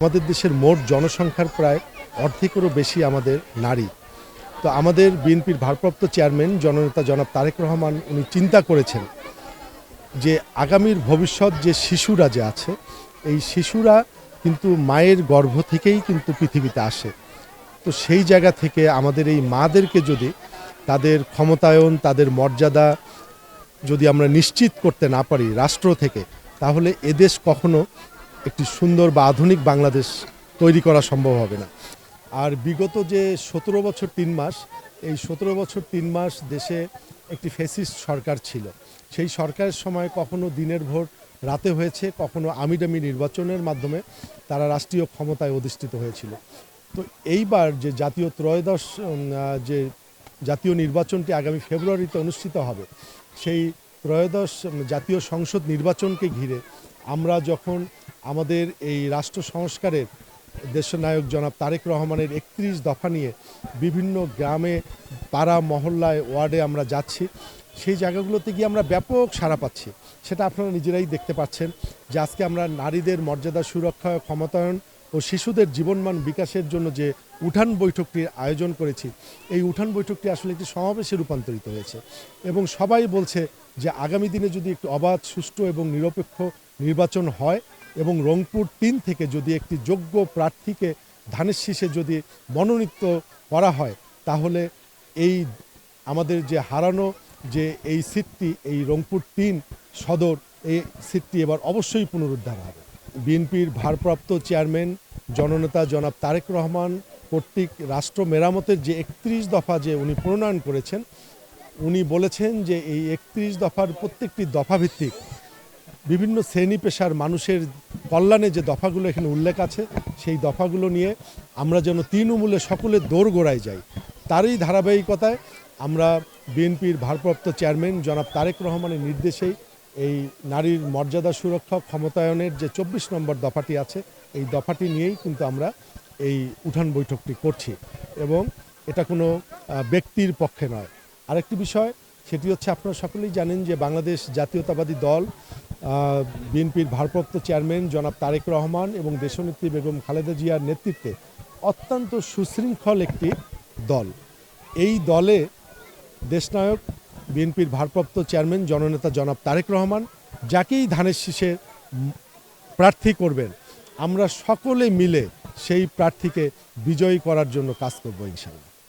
আমাদের দেশের মোট জনসংখ্যার প্রায় অর্ধেকেরও বেশি আমাদের নারী। তো আমাদের বিএনপির ভারপ্রাপ্ত চেয়ারম্যান জননেতা জনাব তারেক রহমান উনি চিন্তা করেছেন যে আগামীর ভবিষ্যৎ যে শিশুরা যে আছে, এই শিশুরা কিন্তু মায়ের গর্ভ থেকেই কিন্তু পৃথিবীতে আসে। তো সেই জায়গা থেকে আমাদের এই মাদেরকে যদি তাদের ক্ষমতায়ন, তাদের মর্যাদা যদি আমরা নিশ্চিত করতে না পারি রাষ্ট্র থেকে, তাহলে এদেশ কখনো একটি সুন্দর বা আধুনিক বাংলাদেশ তৈরি করা সম্ভব হবে না। আর বিগত যে সতেরো বছর তিন মাস, এই সতেরো বছর তিন মাস দেশে একটি ফেসিস্ট সরকার ছিল। সেই সরকারের সময় কখনো দিনের ভোট, রাতে হয়েছে, কখনো আমিডামি নির্বাচনের মাধ্যমে তারা রাষ্ট্রীয় ক্ষমতায় অধিষ্ঠিত হয়েছিল। তো এইবার যে জাতীয় ত্রয়োদশ যে জাতীয় নির্বাচনটি আগামী ফেব্রুয়ারিতে অনুষ্ঠিত হবে, সেই ত্রয়োদশ জাতীয় সংসদ নির্বাচনকে ঘিরে আমরা যখন আমাদের এই রাষ্ট্র সংস্কারের দেশনায়ক জনাব তারেক রহমানের একত্রিশ দফা নিয়ে বিভিন্ন গ্রামে, পাড়া, মহল্লায়, ওয়ার্ডে আমরা যাচ্ছি, সেই জায়গাগুলোতে গিয়ে আমরা ব্যাপক সাড়া পাচ্ছি। সেটা আপনারা নিজেরাই দেখতে পাচ্ছেন যে আজকে আমরা নারীদের মর্যাদা সুরক্ষা, ক্ষমতায়ন ও শিশুদের জীবনমান বিকাশের জন্য যে উঠান বৈঠকটির আয়োজন করেছি, এই উঠান বৈঠকটি আসলে একটি সমাবেশে রূপান্তরিত হয়েছে। এবং সবাই বলছে যে আগামী দিনে যদি একটু অবাধ, সুষ্ঠু এবং নিরপেক্ষ নির্বাচন হয় এবং রংপুর তিন থেকে যদি একটি যোগ্য প্রার্থীকে ধানের শীষে যদি মনোনীত করা হয়, তাহলে এই আমাদের যে হারানো যে এই সিটটি, এই রংপুর তিন সদর, এই সিটটি এবার অবশ্যই পুনরুদ্ধার হবে। বিএনপির ভারপ্রাপ্ত চেয়ারম্যান, জননেতা জনাব তারেক রহমান কর্তৃক রাষ্ট্র মেরামতের যে একত্রিশ দফা যে উনি প্রণয়ন করেছেন, উনি বলেছেন যে এই একত্রিশ দফার প্রত্যেকটি দফা ভিত্তিক বিভিন্ন শ্রেণি পেশার মানুষের কল্যাণে যে দফাগুলো এখানে উল্লেখ আছে, সেই দফাগুলো নিয়ে আমরা যেন তৃণমূলে সকলে দৌড় গোড়ায় যাই। তারই ধারাবাহিকতায় আমরা বিএনপির ভারপ্রাপ্ত চেয়ারম্যান জনাব তারেক রহমানের নির্দেশেই এই নারীর মর্যাদা সুরক্ষা ক্ষমতায়নের যে চব্বিশ নম্বর দফাটি আছে, এই দফাটি নিয়েই কিন্তু আমরা এই উঠান বৈঠকটি করছি এবং এটা কোনো ব্যক্তির পক্ষে নয়। আরেকটি বিষয়, সেটি হচ্ছে আপনারা সকলেই জানেন যে বাংলাদেশ জাতীয়তাবাদী দল বিএনপির ভারপ্রাপ্ত চেয়ারম্যান জনাব তারেক রহমান এবং দেশনেত্রী বেগম খালেদা জিয়ার নেতৃত্বে অত্যন্ত সুশৃঙ্খল একটি দল। এই দলে দেশনায়ক, বিএনপির ভারপ্রাপ্ত চেয়ারম্যান জননেতা জনাব তারেক রহমান, যাকেই ধানের শীষে প্রার্থী করবেন, আমরা সকলে মিলে সেই প্রার্থীকে বিজয়ী করার জন্য কাজ করব ইনশাল্লাহ